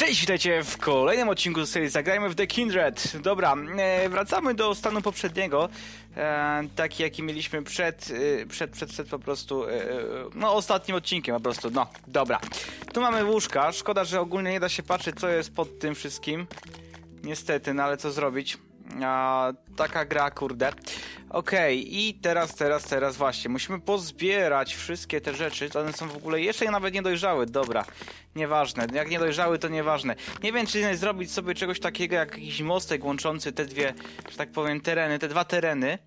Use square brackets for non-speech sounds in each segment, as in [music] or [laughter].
Cześć, witajcie w kolejnym odcinku z serii Zagrajmy w The Kindred. Dobra, e, wracamy do stanu poprzedniego, e, taki jaki mieliśmy przed, e, przed, przed, przed po prostu, no ostatnim odcinkiem po prostu, no, dobra. Tu mamy łóżka, szkoda, że ogólnie nie da się patrzeć co jest pod tym wszystkim. Niestety, no ale co zrobić? A, taka gra, kurde. Okej, i teraz, teraz, teraz właśnie. Musimy pozbierać wszystkie te rzeczy. To one są w ogóle jeszcze nawet nie dojrzały. Dobra, nieważne. Jak nie dojrzały, to nieważne. Nie wiem, czy zrobić sobie czegoś takiego jak jakiś mostek łączący te dwie, że tak powiem, tereny, te dwa tereny.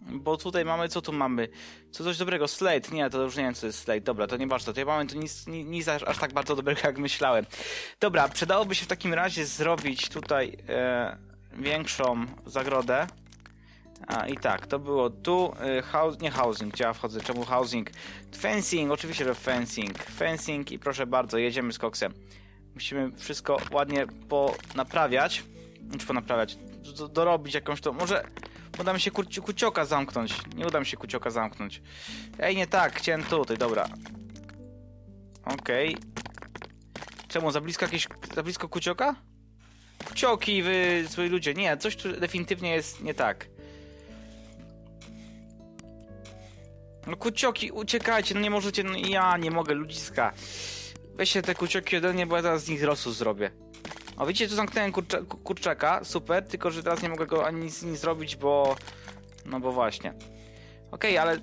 Bo tutaj mamy, co tu mamy? Co coś dobrego? Slate? Nie, to już nie wiem, co jest Slate. Dobra, to nieważne. Tutaj mamy tu nic, nic aż, aż tak bardzo dobrego, jak myślałem. Dobra, przydałoby się w takim razie zrobić tutaj e, większą zagrodę. A i tak, to było tu, y, house, nie housing, gdzie ja wchodzę, czemu housing? Fencing, oczywiście, że fencing. Fencing i proszę bardzo, jedziemy z koksem. Musimy wszystko ładnie ponaprawiać, czy ponaprawiać, do, dorobić jakąś to, może uda mi się kur, kucioka zamknąć, nie uda mi się kucioka zamknąć. Ej, nie tak, chciałem tutaj, dobra. Okej. Czemu, za blisko jakieś, za blisko kucioka? Kucioki, wy zły ludzie, nie, coś tu definitywnie jest nie tak. No kucioki, uciekajcie, no nie możecie, no ja nie mogę, ludziska. Weźcie te kucioki ode mnie, bo ja teraz z nich rosu zrobię. O, widzicie, tu zamknąłem kurcza ku- kurczaka, super, tylko że teraz nie mogę go ani nic, nic zrobić, bo... No bo właśnie. Okej, ale...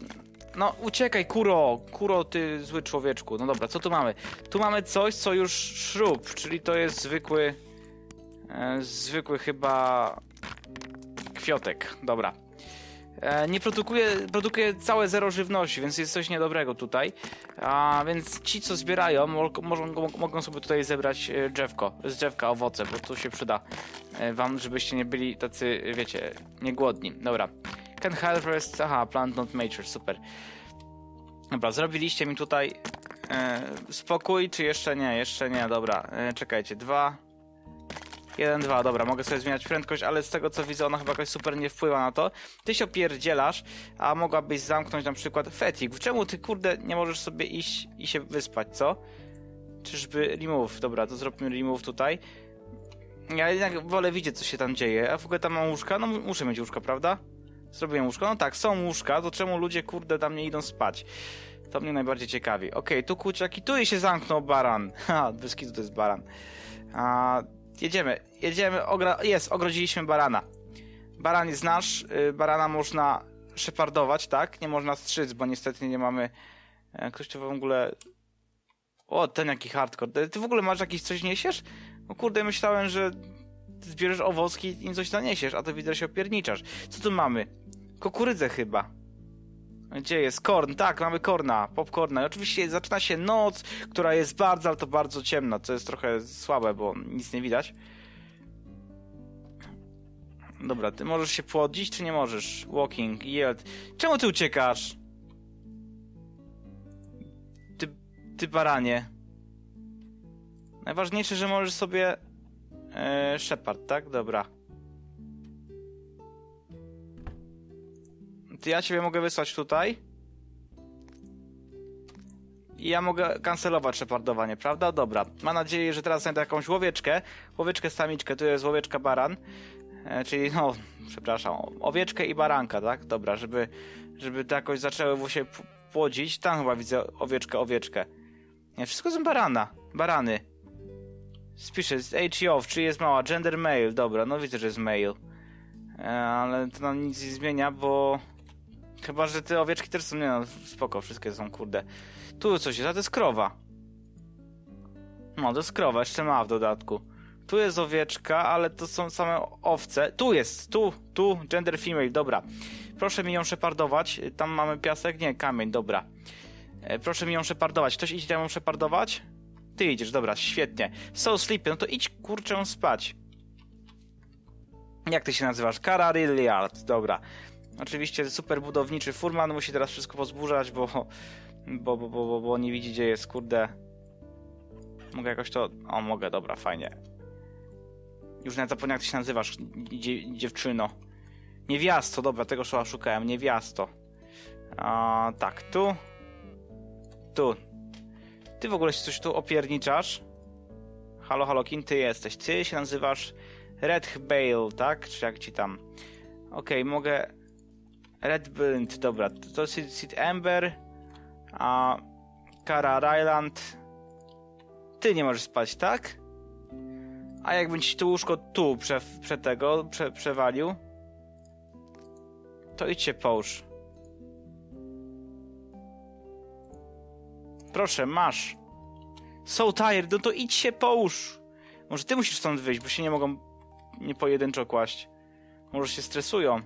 No, uciekaj, kuro, kuro, ty zły człowieczku. No dobra, co tu mamy? Tu mamy coś, co już szrub, czyli to jest zwykły... E, zwykły chyba... Kwiotek, dobra. E, nie produkuje, produkuje całe zero żywności, więc jest coś niedobrego tutaj. A więc ci, co zbierają, mo- mogą, mogą sobie tutaj zebrać e, drzewko, z drzewka owoce, bo to się przyda wam, żebyście nie byli tacy, wiecie, niegłodni. Dobra. Can harvest, aha, plant not mature, super. Dobra, zrobiliście mi tutaj e, spokój, czy jeszcze nie? Jeszcze nie, dobra. E, czekajcie, dwa, 1, 2, dobra, mogę sobie zmieniać prędkość, ale z tego co widzę, ona chyba jakoś super nie wpływa na to. Ty się opierdzielasz, a mogłabyś zamknąć na przykład fetik. Czemu ty, kurde, nie możesz sobie iść i się wyspać, co? Czyżby remove? Dobra, to zróbmy remove tutaj. Ja jednak wolę widzieć, co się tam dzieje. A w ogóle tam mam łóżka? No mu- muszę mieć łóżka, prawda? Zrobiłem łóżko? No tak, są łóżka, to czemu ludzie, kurde, tam nie idą spać? To mnie najbardziej ciekawi. Okej, tu kuciaki, tu i się zamknął baran. [laughs] Ha, bez to jest baran. A, jedziemy, jedziemy, ogra jest, ogrodziliśmy barana. Baran jest nasz, y, barana można szepardować, tak? Nie można strzyc, bo niestety nie mamy... e, Ktoś tu w ogóle... O, ten jaki hardcore. Ty- w ogóle masz jakieś coś niesiesz? No kurde, myślałem, że zbierzesz owocki i im coś naniesiesz, a to widzę, się opierniczasz. Co tu mamy? Kukurydzę chyba. Gdzie jest? Korn, tak, mamy korna, popcorna. I oczywiście zaczyna się noc, która jest bardzo, ale to bardzo ciemna, co jest trochę słabe, bo nic nie widać. Dobra, ty możesz się płodzić, czy nie możesz? Walking, yield. Czemu ty uciekasz? Ty, ty baranie. Najważniejsze, że możesz sobie... E, Shepard, tak? Dobra. Ja ciebie mogę wysłać tutaj. I ja mogę kancelować szepardowanie, prawda? Dobra. Mam nadzieję, że teraz znajdę jakąś łowieczkę. Łowieczkę samiczkę, tu jest łowieczka baran. E, czyli, no, [laughs] przepraszam, owieczkę i baranka, tak? Dobra, żeby, żeby to jakoś zaczęły się płodzić. Tam chyba widzę owieczkę, owieczkę. Nie, wszystko są barana. Barany. Spiszę, z age i off, czy jest mała? Gender male, dobra, no widzę, że jest male. E, ale to nam nic nie zmienia, bo... Chyba, że te owieczki też są, nie no, spoko, wszystkie są, kurde. Tu coś jest, a to jest krowa. No, to jest krowa, jeszcze ma w dodatku. Tu jest owieczka, ale to są same owce. Tu jest, tu, tu, gender female, dobra. Proszę mi ją szepardować. Tam mamy piasek? Nie, kamień, dobra. E, proszę mi ją szepardować. Ktoś idzie tam ją szepardować? Ty idziesz, dobra, świetnie. So sleepy, no to idź kurczę spać. Jak ty się nazywasz? Kara dobra. Oczywiście super budowniczy furman musi teraz wszystko pozburzać, bo, bo, bo, bo, bo, nie widzi gdzie jest, kurde. Mogę jakoś to... O, mogę, dobra, fajnie. Już nawet zapomniałem jak ty się nazywasz, dzie, dziewczyno. Niewiasto, dobra, tego słowa szukałem, niewiasto. A, tak, tu. Tu. Ty w ogóle się coś tu opierniczasz? Halo, halo, kim ty jesteś? Ty się nazywasz Red Bale, tak? Czy jak ci tam? Okej, mogę... Red Burnt, dobra. To Sid Ember, a Kara Ryland. Ty nie możesz spać, tak? A jakbym ci to łóżko tu prze, prze tego prze, przewalił, to idź się połóż. Proszę, masz. So tired, no to idź się połóż. Może ty musisz stąd wyjść, bo się nie mogą nie pojedynczo kłaść. Może się stresują.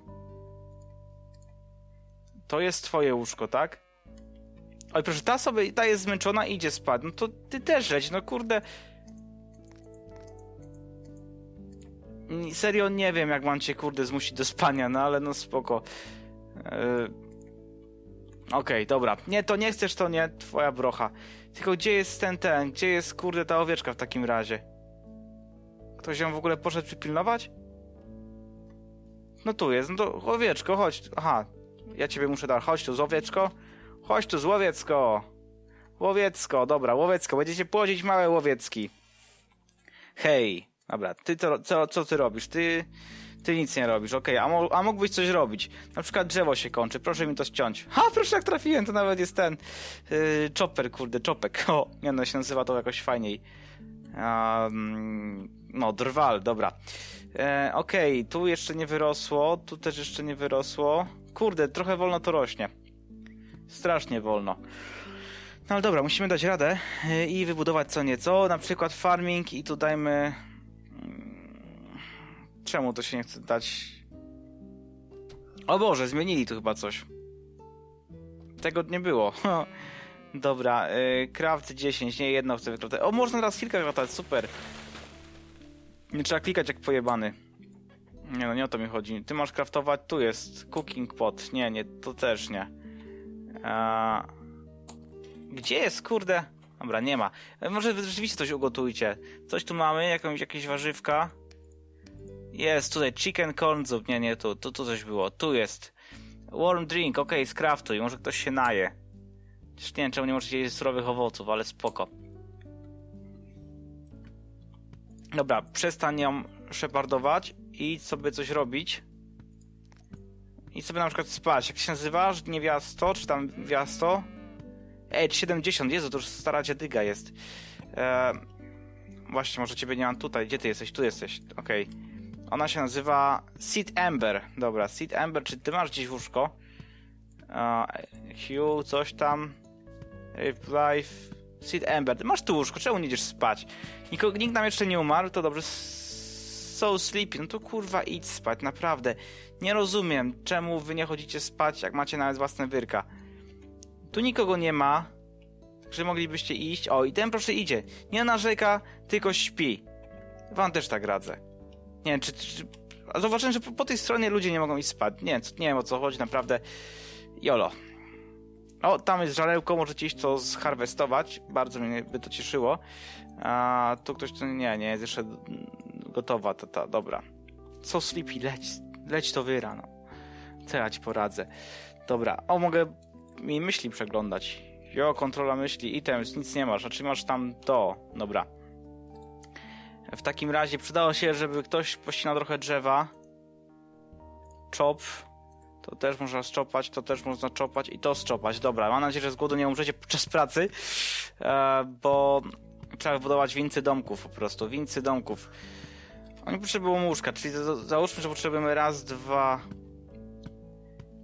To jest twoje łóżko, tak? Oj, proszę, ta sobie, ta jest zmęczona i idzie spać. No to ty też leć, no kurde. Serio nie wiem, jak mam cię, kurde, zmusić do spania, no ale no spoko. Yy... Okej, dobra. Nie, to nie chcesz, to nie, twoja brocha. Tylko gdzie jest ten, ten, gdzie jest, kurde, ta owieczka w takim razie? Ktoś ją w ogóle poszedł przypilnować? No tu jest, no to owieczko, chodź. Aha, ja ciebie muszę dać. Chodź tu, owieczko. Chodź tu, łowiecko. Łowiecko, dobra, łowiecko. Będziecie płodzić małe łowiecki. Hej, dobra, ty to, co, co ty robisz? Ty, ty nic nie robisz, okej, a, mo, a mógłbyś coś robić? Na przykład drzewo się kończy, proszę mi to ściąć. Ha, proszę, jak trafiłem, to nawet jest ten yy, chopper, kurde, czopek. O, nie no, się nazywa to jakoś fajniej. Um, no, drwal, dobra. E, Okej, tu jeszcze nie wyrosło, tu też jeszcze nie wyrosło. Kurde, trochę wolno to rośnie. Strasznie wolno. No ale dobra, musimy dać radę y, i wybudować co nieco, na przykład farming i tu dajmy... mm, Czemu to się nie chce dać? O Boże, zmienili tu chyba coś. Tego nie było. [laughs] Dobra, y, craft 10, nie jedno chcę wykraftować. O, można teraz kilka kraftować, super. Nie trzeba klikać jak pojebany. Nie no, nie o to mi chodzi. Ty masz kraftować, tu jest cooking pot. Nie, nie, to też nie. Gdzie jest, kurde? Dobra, nie ma. E, Może rzeczywiście coś ugotujcie. Coś tu mamy, jakąś, jakieś warzywka. Jest, tutaj chicken corn soup. Nie, nie, tu, tu, tu coś było. Tu jest. Warm drink, okej, skraftuj. Może ktoś się naje. Przecież nie wiem, czemu nie możecie jeść surowych owoców, ale spoko. Dobra, przestań ją szepardować i sobie coś robić. I sobie na przykład spać. Jak się nazywasz? Niewiasto? Czy tam wiasto? Ej, 70, Jezu, to już stara dziadyga jest. Eee, właśnie, może ciebie nie mam tutaj. Gdzie ty jesteś? Tu jesteś, okej. Ona się nazywa Seed Ember. Dobra, Seed Ember, czy ty masz gdzieś łóżko? Hugh, coś tam. Life. Seed Ember. Ty masz tu łóżko, czemu nie idziesz spać? Nikt nam jeszcze nie umarł, to dobrze. So sleepy. No to kurwa idź spać, naprawdę. Nie rozumiem, czemu wy nie chodzicie spać, jak macie nawet własne wyrka. Tu nikogo nie ma, że moglibyście iść. O, i ten proszę idzie. Nie narzeka, tylko śpi. Wam też tak radzę. Nie wiem, czy... czy a zauważyłem, że po, po tej stronie ludzie nie mogą iść spać. Nie, nie wiem o co chodzi, naprawdę. Jolo. O, tam jest żarełko, możecie iść to zharwestować. Bardzo mnie by to cieszyło. A tu ktoś to nie, nie jest jeszcze gotowa, to ta, dobra. Co sleepy, leć, leć to wyra, no. Co ja ci poradzę. Dobra, o, mogę mi myśli przeglądać. Jo, kontrola myśli, items, nic nie masz, znaczy masz tam to, dobra. W takim razie przydało się, żeby ktoś pościnał trochę drzewa. Chop. To też można szczopać, to też można czopać i to szczopać. Dobra, mam nadzieję, że z głodu nie umrzecie podczas pracy, e, bo trzeba wybudować wincy domków po prostu, wincy domków. Oni potrzebują łóżka, czyli za- załóżmy, że potrzebujemy raz, dwa...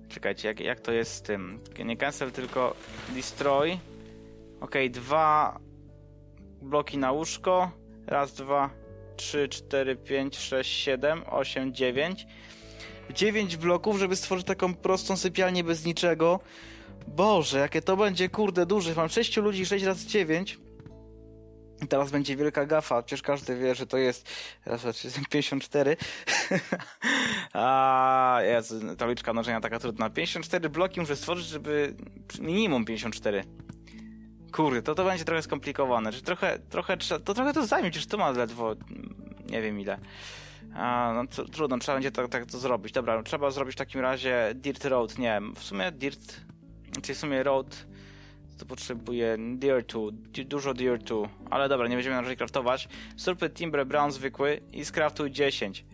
Czekajcie, jak, jak to jest z tym? Nie cancel, tylko destroy. Okej, dwa bloki na łóżko. Raz, dwa, trzy, cztery, pięć, sześć, siedem, osiem, dziewięć. Dziewięć bloków, żeby stworzyć taką prostą sypialnię bez niczego. Boże, jakie to będzie, kurde, duże. Mam sześciu ludzi, sześć razy dziewięć. Teraz będzie wielka gafa, przecież każdy wie, że to jest raz, dwa, trzy, [laughs] 54. [laughs] A jest tabliczka mnożenia taka trudna. 54 bloki muszę stworzyć, żeby minimum 54. Kurde, to to będzie trochę skomplikowane. Czy trochę, trochę, to trochę to zajmie, przecież to ma ledwo, nie wiem ile. A, no to, trudno, trzeba będzie tak, tak to zrobić. Dobra, trzeba zrobić w takim razie Dirt Road, nie, w sumie Dirt, czyli w sumie Road, to potrzebuję Deer 2, du- dużo Deer 2. Ale dobra, nie będziemy na razie craftować. Surpy Timber Brown zwykły i skraftuj 10.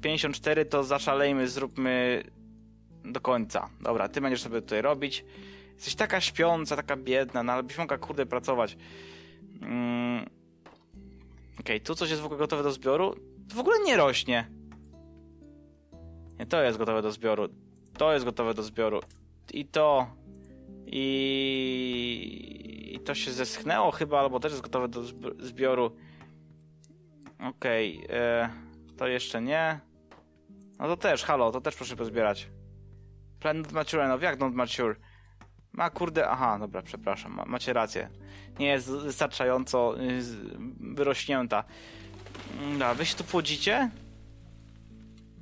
54 to zaszalejmy, zróbmy do końca. Dobra, ty będziesz sobie tutaj robić. Jesteś taka śpiąca, taka biedna, no ale byś mogła kurde pracować. Mm. Okej, tu coś jest w ogóle gotowe do zbioru. To w ogóle nie rośnie. Nie, to jest gotowe do zbioru. To jest gotowe do zbioru. I to. I, I to się zeschnęło chyba, albo też jest gotowe do zb- zbioru. Okej, e, to jeszcze nie. No to też, halo, to też proszę pozbierać. Plan not mature, no jak not mature? Ma kurde, aha, dobra, przepraszam, ma, macie rację. Nie jest wystarczająco y, wyrośnięta. Mm, Dobra, wy się tu płodzicie?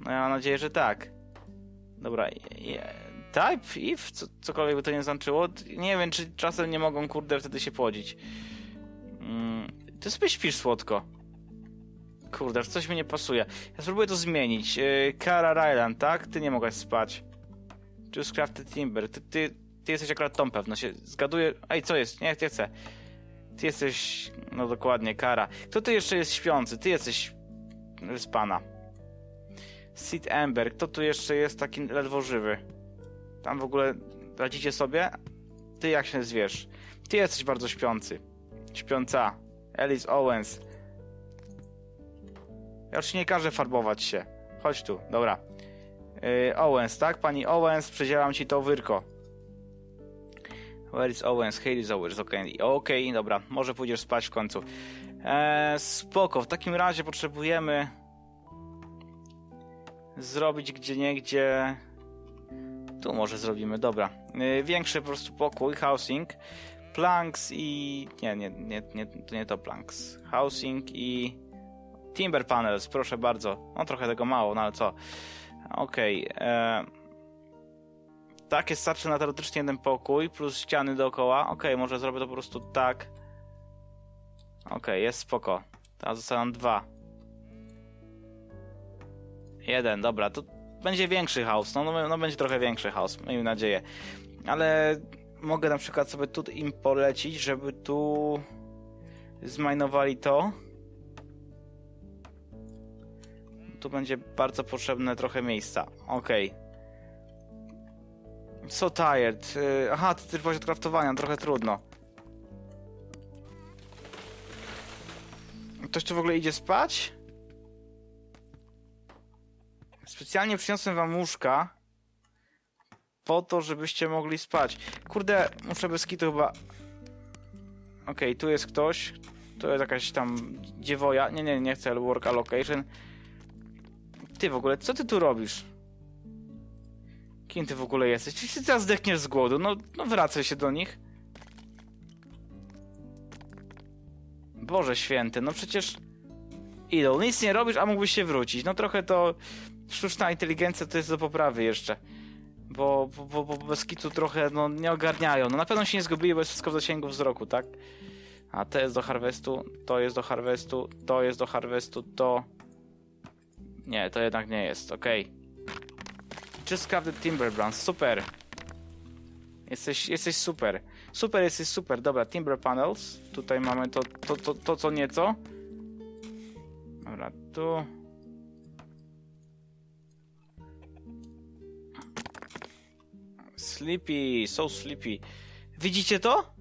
No ja mam nadzieję, że tak. Dobra, i- type, if, co, cokolwiek by to nie znaczyło. Nie wiem, czy czasem nie mogą, kurde, wtedy się płodzić. Mm, ty sobie śpisz słodko. Kurde, coś mi nie pasuje. Ja spróbuję to zmienić. Yy, Ryland, tak? Ty nie mogłaś spać. Choose Crafted Timber. Ty, ty, ty jesteś akurat tą pewno. Się zgaduję. Ej, co jest? Nie, nie chcę. Ty jesteś. No dokładnie, Kara. Kto tu jeszcze jest śpiący? Ty jesteś. z pana. Sid Ember. Kto tu jeszcze jest taki ledwo żywy? Tam w ogóle radzicie sobie? Ty jak się zwiesz? Ty jesteś bardzo śpiący. Śpiąca. Alice Owens. Ja już nie każę farbować się. Chodź tu, dobra. Yy, Owens, tak? Pani Owens, przedzielam ci to wyrko. Where is Owens? Here is Owens, okej, dobra, może pójdziesz spać w końcu. Eee, spoko, w takim razie potrzebujemy zrobić gdzie niegdzie tu może zrobimy, dobra. Yy, większy po prostu pokój, housing, planks i... nie, nie, nie, nie, to nie to planks. Housing i timber panels, proszę bardzo. No trochę tego mało, no ale co. Okej. e, tak, jest starczy na teoretycznie jeden pokój, plus ściany dookoła. Okej, może zrobię to po prostu tak. Okej, jest spoko. Teraz zostaną dwa. Jeden, dobra, to będzie większy house. No, no, no będzie trochę większy house, miejmy nadzieję. Ale mogę na przykład sobie tu im polecić, żeby tu zmajnowali to. Tu będzie bardzo potrzebne trochę miejsca. Okej. So tired. Y, Aha, to też poziom craftowania, trochę trudno. Ktoś tu w ogóle idzie spać? Specjalnie przyniosłem wam łóżka po to, żebyście mogli spać. Kurde, muszę bez kitu chyba... Okej, tu jest ktoś. To jest jakaś tam dziewoja. Nie, nie, nie chcę work allocation. Ty w ogóle, co ty tu robisz? Kim ty w ogóle jesteś? Czy ty teraz zdechniesz z głodu? No, no wracaj się do nich. Boże święty, no przecież... Idą, nic nie robisz, a mógłbyś się wrócić. No trochę to... Sztuczna inteligencja to jest do poprawy jeszcze. Bo, bo, bo, bez kitu trochę, no, nie ogarniają. No na pewno się nie zgubili, bo jest wszystko w zasięgu wzroku, tak? A to jest do harvestu, to jest do harvestu, to jest do harvestu, to... Nie, to jednak nie jest, okej. Just crafted timber brands, super. Jesteś, jesteś super. Super, jesteś super. Dobra, timber panels. Tutaj mamy to, to, to, to co nieco. Dobra, tu. Sleepy, so sleepy. Widzicie to?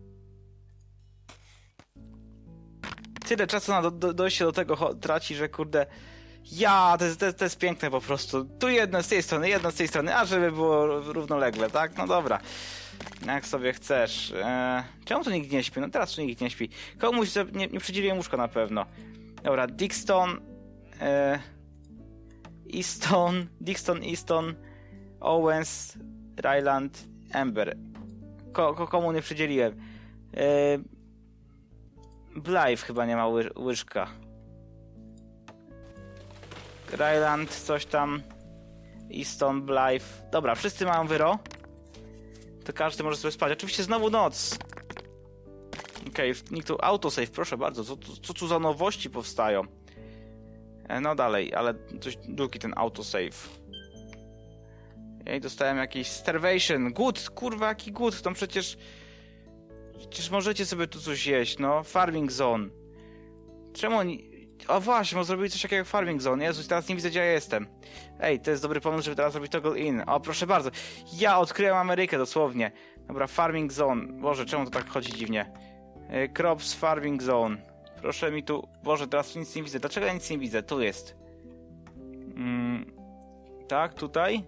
Tyle czasu na do, do, dojście do tego traci, że kurde. Ja, to jest, to, jest- to jest piękne po prostu. Tu jedno z tej strony, jedno z tej strony, a żeby było równolegle, tak? No dobra. Jak sobie chcesz. Eee, czemu tu nikt nie śpi? No teraz tu nikt nie śpi. Komuś nie, nie przydzieliłem łóżka na pewno. Dobra, Dickston. Eee, Easton, Dickston, Easton, Owens, Ryland, Ember. Ko, ko, komu nie przydzieliłem? Eee, Blythe chyba nie ma ły, łyżka. Ryland, coś tam. Easton, Blythe. Dobra, wszyscy mają wyro. To każdy może sobie spać. Oczywiście znowu noc. Okej, okay, autosave, proszę bardzo. Co, co tu za nowości powstają? E, No dalej, ale coś długi ten autosave. I dostałem jakiś starvation. Głód, kurwa, jaki głód. To przecież Przecież możecie sobie tu coś jeść, no. Farming zone. Czemu oni... O właśnie, bo zrobili coś takiego jak farming zone. Jezus, teraz nie widzę gdzie ja jestem. Ej, to jest dobry pomysł, żeby teraz robić toggle in. O, proszę bardzo. Ja odkryłem Amerykę dosłownie. Dobra, farming zone. Boże, czemu to tak chodzi dziwnie? E, Crops farming zone. Proszę mi tu... Boże, teraz nic nie widzę. Dlaczego ja nic nie widzę? Tu jest. Mm, tak, tutaj?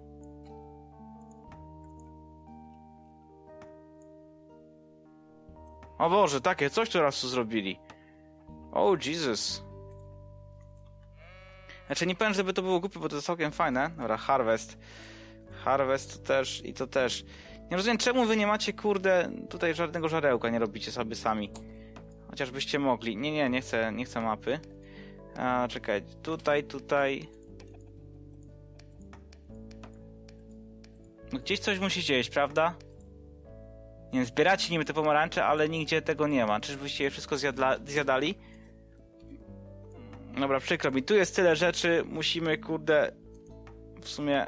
O Boże, takie coś tu raz tu zrobili. Oh Jesus. Znaczy nie powiem, żeby to było głupie, bo to jest całkiem fajne. Dobra, Harvest. Harvest to też i to też. Nie rozumiem, czemu wy nie macie, kurde, tutaj żadnego żarełka nie robicie sobie sami. Chociażbyście mogli. Nie, nie, nie chcę, nie chcę mapy. A, czekaj, tutaj, tutaj. No Gdzieś coś musi dzieje, prawda? Nie, zbieracie niby te pomarańcze, ale nigdzie tego nie ma. Czyżbyście je wszystko zjadla, zjadali? Dobra, przykro mi. Tu jest tyle rzeczy, musimy, kurde... W sumie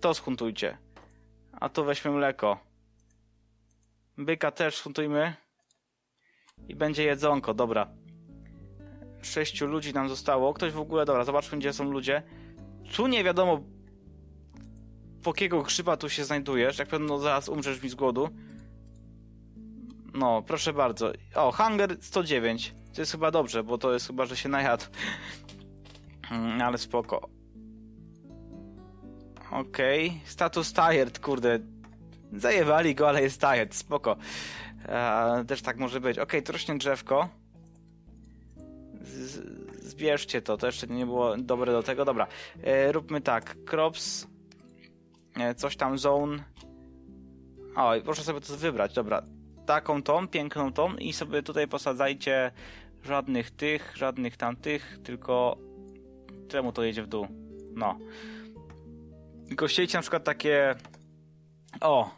to skuntujcie. A tu weźmy mleko. Byka też skuntujmy. I będzie jedzonko, dobra. Sześciu ludzi nam zostało. Ktoś w ogóle, dobra, zobaczmy gdzie są ludzie. Tu nie wiadomo po jakiego grzyba tu się znajdujesz. Jak pewno zaraz umrzesz mi z głodu. No, proszę bardzo. O, Hunger 109. To jest chyba dobrze, bo to jest chyba, że się najadł. Mm, ale spoko. Okej. Okay. Status tired, kurde. Zajewali go, ale jest tired. Spoko. Eee, też tak może być. Okej, okay, rośnie drzewko. Z zbierzcie to. To jeszcze nie było dobre do tego. Dobra. E, róbmy tak. Crops. E, coś tam zone. O, i proszę sobie to wybrać. Dobra taką tą, piękną tą i sobie tutaj posadzajcie żadnych tych, żadnych tamtych, tylko czemu to jedzie w dół? No. Tylko ścielicie na przykład takie o,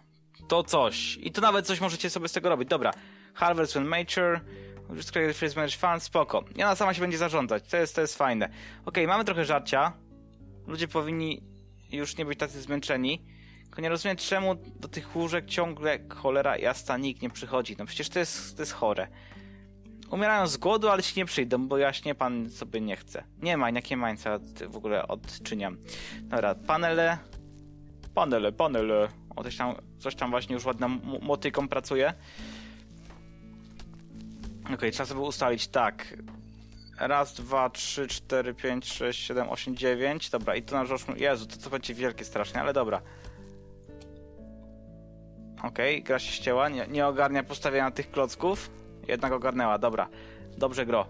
to coś. I to nawet coś możecie sobie z tego robić. Dobra. Harvest when mature. Freeze manage fun, spoko. I ona sama się będzie zarządzać. To jest, to jest fajne. Ok, mamy trochę żarcia. Ludzie powinni już nie być tacy zmęczeni. Tylko nie rozumiem, czemu do tych łóżek ciągle cholera jasna nikt nie przychodzi. No przecież to jest, to jest chore. Umierają z głodu, ale ci nie przyjdą, bo jaśnie pan sobie nie chce. Nie ma, jakie mańca w ogóle odczyniam. Dobra, panele. Panele, panele. O, coś tam, coś tam właśnie już ładną motyką pracuje. Okej, okay, trzeba sobie ustalić tak. Raz, dwa, trzy, cztery, pięć, sześć, siedem, osiem, dziewięć. Dobra, i tu na rzecz... Jezu, to, to będzie wielkie strasznie, ale dobra. Okej, okay, gra się ścięła, nie, nie ogarnia postawienia tych klocków. Jednak ogarnęła, dobra. Dobrze gro.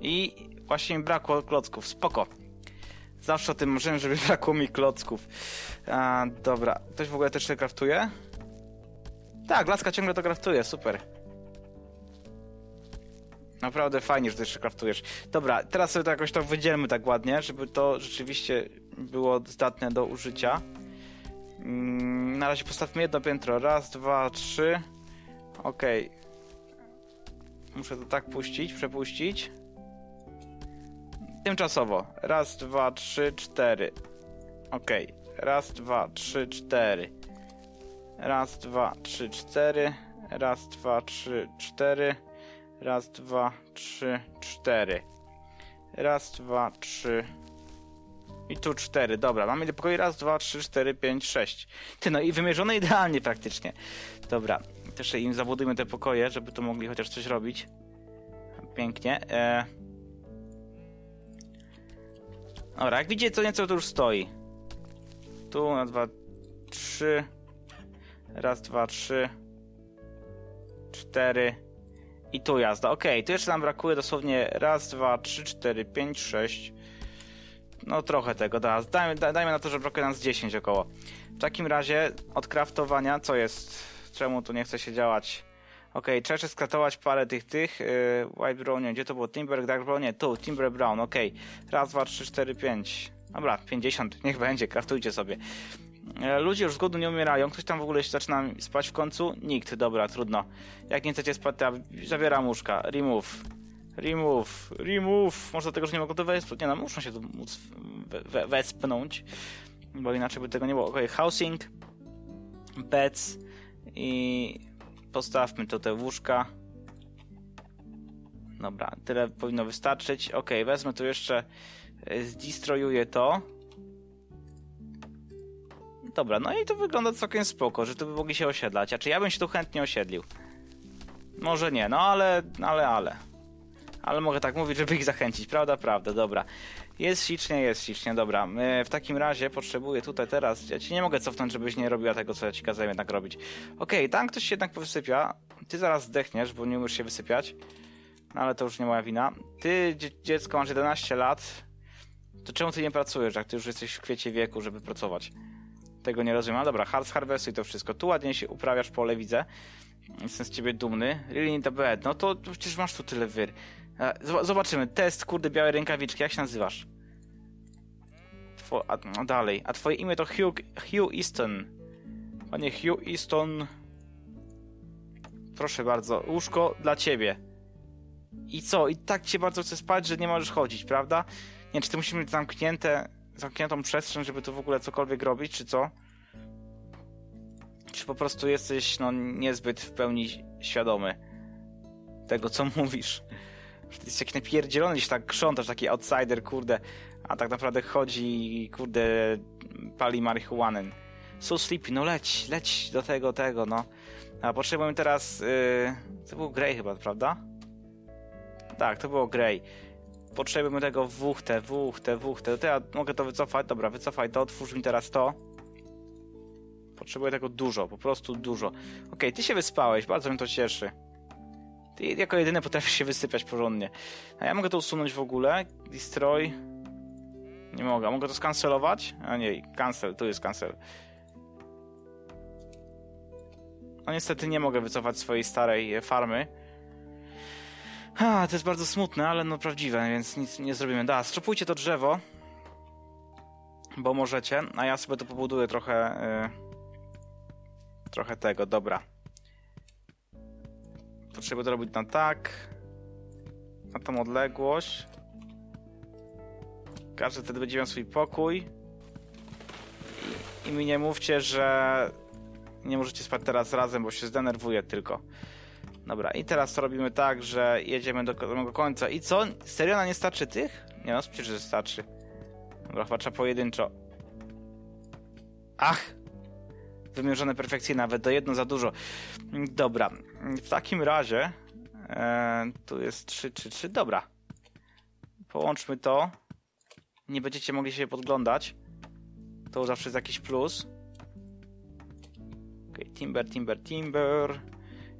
I właśnie mi brakło klocków, spoko. Zawsze o tym marzyłem, żeby [laughs] brakło mi klocków. A, dobra, ktoś w ogóle też się kraftuje? Tak, Laska ciągle to kraftuje, super. Naprawdę fajnie, że ty jeszcze kraftujesz. Dobra, teraz sobie to jakoś to wydzielmy tak ładnie, żeby to rzeczywiście było zdatne do użycia. Mm, na razie postawmy jedno piętro. Raz, dwa, trzy. Okej. Okay. Muszę to tak puścić, przepuścić. Tymczasowo. Raz, dwa, trzy, cztery. Okej. Okay. Raz, dwa, trzy, cztery. Raz, dwa, trzy, cztery. Raz, dwa, trzy, cztery. Raz, dwa, trzy, cztery. Raz, dwa, trzy, i tu cztery, dobra. Mamy ile pokoi? Raz, dwa, trzy, cztery, pięć, sześć. Ty, no i wymierzone idealnie praktycznie. Dobra, też im zabudujmy te pokoje, żeby to mogli chociaż coś robić. Pięknie. E... Dobra, jak widzicie, co nieco tu już stoi. Tu na dwa, trzy. Raz, dwa, trzy. Cztery. I tu jazda. Ok, tu jeszcze nam brakuje dosłownie raz, dwa, trzy, cztery, pięć, sześć. No trochę tego, da. Dajmy, dajmy na to, że brakuje nas 10 około. W takim razie od craftowania, co jest? Czemu tu nie chce się działać? Ok, trzeba jeszcze skratować parę tych, tych. Yy, White Brown, nie, gdzie to było? Timber, Dark Brown, nie, tu, Timber Brown, ok. Raz, dwa, trzy, cztery, pięć. Dobra, 50, niech będzie, kraftujcie sobie. Yy, ludzie już z głodu nie umierają, ktoś tam w ogóle się zaczyna spać w końcu? Nikt, dobra, trudno. Jak nie chcecie spać, to zabieram łóżka, remove. Remove, remove. Może dlatego, że nie mogą to wespnąć. Nie no, muszą się móc we, wespnąć, bo inaczej by tego nie było. Ok, housing, beds i postawmy to te łóżka. Dobra, tyle powinno wystarczyć. Ok, wezmę tu jeszcze, e, zdistrojuję to. Dobra, no i to wygląda całkiem spoko, że tu by mogli się osiedlać. A czy ja bym się tu chętnie osiedlił? Może nie, no ale, ale, ale. Ale mogę tak mówić, żeby ich zachęcić, prawda? Prawda, dobra. Jest ślicznie, jest ślicznie, dobra. E, W takim razie potrzebuję tutaj teraz, ja ci nie mogę cofnąć, żebyś nie robiła tego, co ja ci kazałem jednak robić. Okej, tam ktoś się jednak powysypia. Ty zaraz zdechniesz, bo nie umiesz się wysypiać. No ale to już nie moja wina. Ty, dzie dziecko, masz 11 lat. To czemu ty nie pracujesz, jak ty już jesteś w kwiecie wieku, żeby pracować? Tego nie rozumiem. No dobra, hard harvestuj to wszystko. Tu ładnie się uprawiasz pole, widzę. Jestem z ciebie dumny. Really in the bed. No to przecież masz tu tyle wyr. Zob- Zobaczymy. Test, kurde, białe rękawiczki. Jak się nazywasz? Two, a, no dalej. A twoje imię to Hugh, Hugh Easton. Panie Hugh Easton. Proszę bardzo. Łóżko dla ciebie. I co? I tak cię bardzo chcę spać, że nie możesz chodzić, prawda? Nie, czy ty musisz mieć zamknięte, zamkniętą przestrzeń, żeby tu w ogóle cokolwiek robić, czy co? Czy po prostu jesteś, no, niezbyt w pełni świadomy tego, co [laughs] mówisz? Jesteś taki napierdzielony, się tak krzątasz, taki outsider, kurde, a tak naprawdę chodzi i, kurde, pali marihuanę. So sleepy, no leć, leć do tego, tego, no. A potrzebujemy teraz, yy, to był Grey chyba, prawda? Tak, to było Grey. Potrzebujemy tego WHT, WHT, WHT. To ja mogę to wycofać. Dobra, wycofaj to, otwórz mi teraz to. Potrzebuję tego dużo, po prostu dużo. Okej, ty się wyspałeś, bardzo mnie to cieszy. Ty jako jedyny potrafisz się wysypiać porządnie. A ja mogę to usunąć w ogóle. Destroy. Nie mogę. Mogę to skancelować? A nie, cancel, tu jest cancel. No niestety nie mogę wycofać swojej starej e, farmy. A, to jest bardzo smutne, ale no prawdziwe, więc nic nie zrobimy. Da, strzopujcie to drzewo, bo możecie, a ja sobie to pobuduję trochę, y, trochę tego, dobra. To robić na tak, na tą odległość. Każdy wtedy będzie miał swój pokój. I, I mi nie mówcie, że nie możecie spać teraz razem, bo się zdenerwuję tylko. Dobra, i teraz to robimy tak, że jedziemy do samego końca. I co? Serio na nie starczy tych? Nie no, przecież starczy. Dobra, chyba trzeba pojedynczo. Ach! Wymierzone perfekcyjnie, nawet do jedno za dużo. Dobra, w takim razie e, tu jest 3, 3, 3. Dobra. Połączmy to. Nie będziecie mogli się podglądać. To zawsze jest jakiś plus. Okay, timber, timber, timber.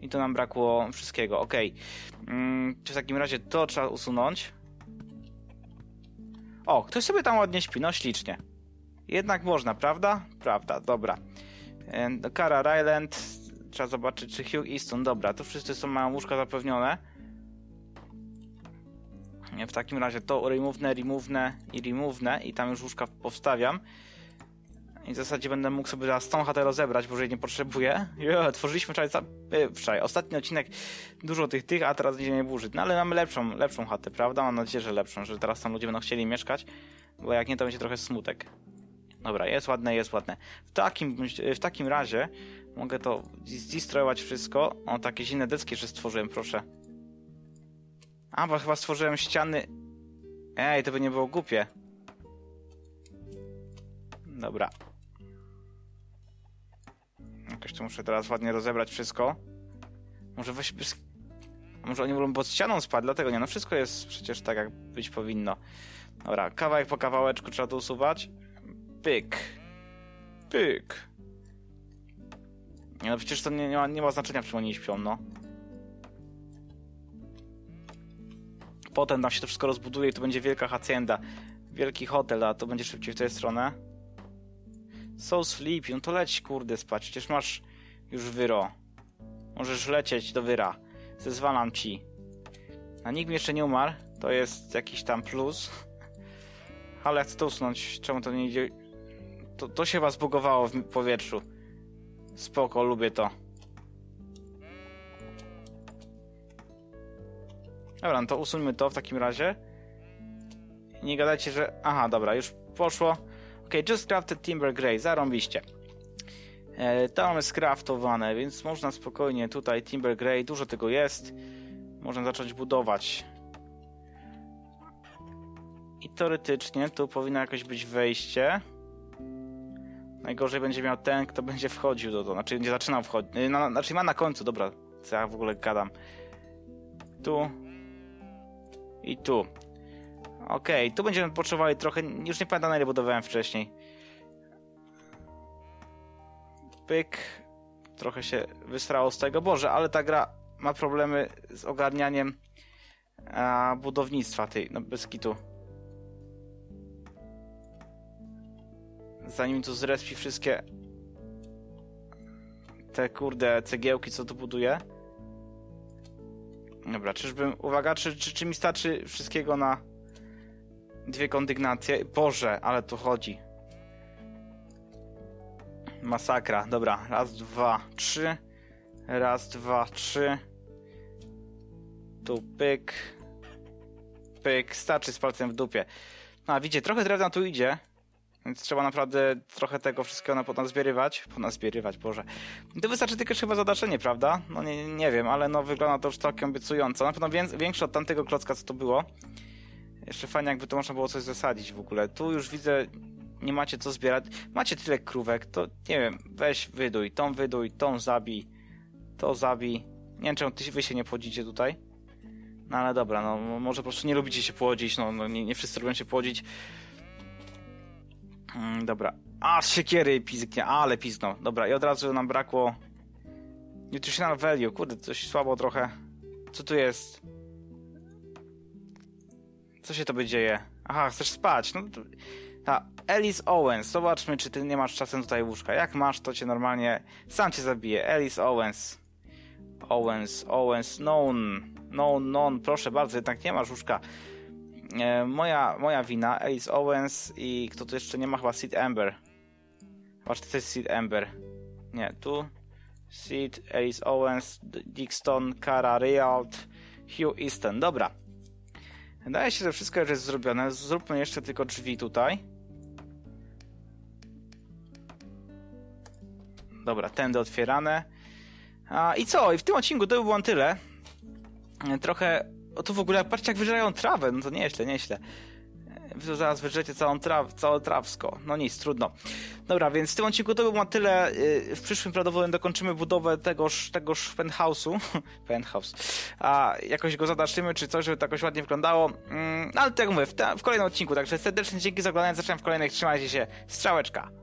I to nam brakło wszystkiego. Ok. Mm, w takim razie to trzeba usunąć. O, ktoś sobie tam ładnie śpi. No ślicznie. Jednak można, prawda? Prawda, dobra. Kara Ryland. Trzeba zobaczyć, czy Hugh Easton. Dobra, to wszyscy są mają łóżka zapewnione. W takim razie to remownę, remownę i remownę i tam już łóżka powstawiam. I w zasadzie będę mógł sobie teraz tą chatę rozebrać, bo już jej nie potrzebuję. Tworzyliśmy wczoraj, e, wczoraj, ostatni odcinek, dużo tych tych, a teraz będzie nie burzy. No ale mamy lepszą, lepszą chatę, prawda? Mam nadzieję, że lepszą, że teraz tam ludzie będą chcieli mieszkać, bo jak nie, to będzie trochę smutek. Dobra, jest ładne, jest ładne. W takim, w takim razie mogę to zdistrojować wszystko. O, takie zimne deski jeszcze stworzyłem, proszę. A, bo chyba stworzyłem ściany... Ej, to by nie było głupie. Dobra. Jakoś to muszę teraz ładnie rozebrać wszystko. Może weź... bez- Może oni wolą pod ścianą spać, dlatego nie. No wszystko jest przecież tak, jak być powinno. Dobra, kawałek po kawałeczku trzeba to usuwać. Pyk. Pyk. No, przecież to nie, nie, ma, nie ma znaczenia, w czym oni śpią, no. Potem tam się to wszystko rozbuduje i to będzie wielka hacienda. Wielki hotel, a to będzie szybciej w tę stronę. So sleepy, no to leć kurde spać, przecież masz już wyro. Możesz lecieć do wyra. Zezwalam ci. A nikt mi jeszcze nie umarł, to jest jakiś tam plus. [laughs] Ale chcę to usunąć, czemu to nie idzie? To, to się was bugowało w powietrzu. Spoko, lubię to. Dobra, no to usuńmy to w takim razie. Nie gadajcie, że... Aha, dobra, już poszło. Ok, just crafted timber grey, zarąbiście. E, to mamy skraftowane, więc można spokojnie tutaj Timber Grey, dużo tego jest. Można zacząć budować. I teoretycznie tu powinno jakoś być wejście. Najgorzej będzie miał ten, kto będzie wchodził do to. Znaczy będzie zaczynał wchodzić. Na, znaczy ma na końcu, dobra. Co ja w ogóle gadam. Tu. I tu. Okej, tu będziemy potrzebowali trochę. Już nie pamiętam na ile budowałem wcześniej. Pyk. Trochę się wystrało z tego. Boże, ale ta gra ma problemy z ogarnianiem a, budownictwa tej, no bez kitu. Zanim tu zrespi wszystkie te kurde cegiełki, co tu buduje. Dobra, czyżbym... Uwaga, czy, czy, czy mi starczy wszystkiego na dwie kondygnacje? Boże, ale tu chodzi. Masakra. Dobra, raz, dwa, trzy. Raz, dwa, trzy. Tu pyk. Pyk. Starczy z palcem w dupie. A widzicie, trochę drewna tu idzie. Więc trzeba naprawdę trochę tego wszystkiego na ponazbierywać. Ponazbierywać, Boże. To wystarczy tylko chyba zadaczenie, prawda? No nie, nie wiem, ale no wygląda to już całkiem obiecująco. Na pewno wię- większe od tamtego klocka, co to było. Jeszcze fajnie, jakby to można było coś zasadzić w ogóle. Tu już widzę, nie macie co zbierać. Macie tyle krówek, to nie wiem, weź wyduj, tą wyduj, tą zabij, to zabij. Nie wiem, czemu ty, wy się nie płodzicie tutaj. No ale dobra, no może po prostu nie lubicie się płodzić, no, no nie, nie wszyscy lubią się płodzić. Mm, dobra. A, z siekiery pizgnie, ale piznął. Dobra, i od razu nam brakło... Nutritional value, kurde, coś słabo trochę. Co tu jest? Co się to by dzieje? Aha, chcesz spać. No to... Ta, Alice Owens. Zobaczmy, czy ty nie masz czasem tutaj łóżka. Jak masz, to cię normalnie... Sam cię zabije. Alice Owens. Owens, Owens, known. Known, known. Proszę bardzo, jednak nie masz łóżka. E, moja, moja wina. Alice Owens i kto tu jeszcze nie ma? Chyba Sid Amber. Chyba, to jest Sid Amber. Nie, tu. Sid, Alice Owens, Dixon, Cara Rialt, Hugh Easton. Dobra. Wydaje się, że wszystko już jest zrobione. Zróbmy jeszcze tylko drzwi tutaj. Dobra, tędy otwierane. A, I co? I w tym odcinku to by było tyle. E, Trochę... O tu w ogóle, patrzcie jak wyżerają trawę. No to nieźle, nieźle. Wy zaraz wyżrecie całą traw, całe trawsko. No nic, trudno. Dobra, więc w tym odcinku to było na tyle. Y, W przyszłym prawdopodobnie dokończymy budowę tegoż, tegoż penthouse'u. [laughs] Penthouse. A jakoś go zadaczymy, czy coś, żeby to jakoś ładnie wyglądało. Mm, ale tak jak mówię, w, te, w kolejnym odcinku. Także serdecznie dzięki za oglądanie. Zaczynam w kolejnych. Trzymajcie się. Strzałeczka.